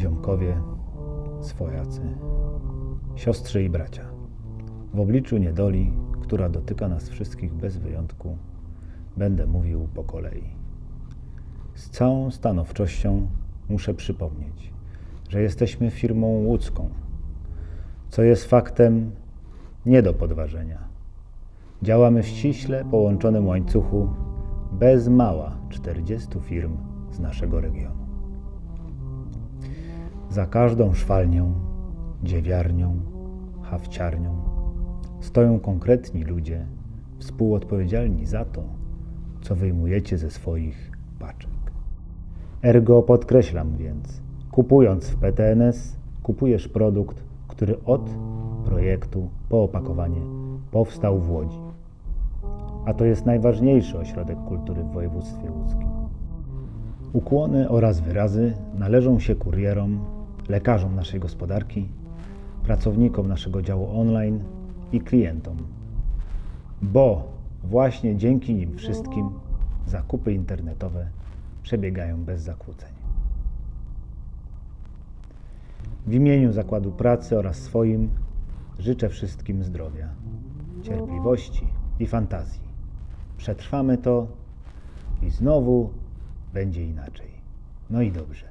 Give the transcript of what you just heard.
Członkowie, swojacy, siostry i bracia, w obliczu niedoli, która dotyka nas wszystkich bez wyjątku, będę mówił po kolei. Z całą stanowczością muszę przypomnieć, że jesteśmy firmą łódzką, co jest faktem nie do podważenia. Działamy w ściśle połączonym łańcuchu bez mała 40 firm z naszego regionu. Za każdą szwalnią, dziewiarnią, hawciarnią stoją konkretni ludzie współodpowiedzialni za to, co wyjmujecie ze swoich paczek. Ergo podkreślam więc, kupując w PTNS, kupujesz produkt, który od projektu po opakowanie powstał w Łodzi. A to jest najważniejszy ośrodek kultury w województwie łódzkim. Ukłony oraz wyrazy należą się kurierom, lekarzom naszej gospodarki, pracownikom naszego działu online i klientom, bo właśnie dzięki nim wszystkim zakupy internetowe przebiegają bez zakłóceń. W imieniu Zakładu Pracy oraz swoim życzę wszystkim zdrowia, cierpliwości i fantazji. Przetrwamy to i znowu będzie inaczej. No i dobrze.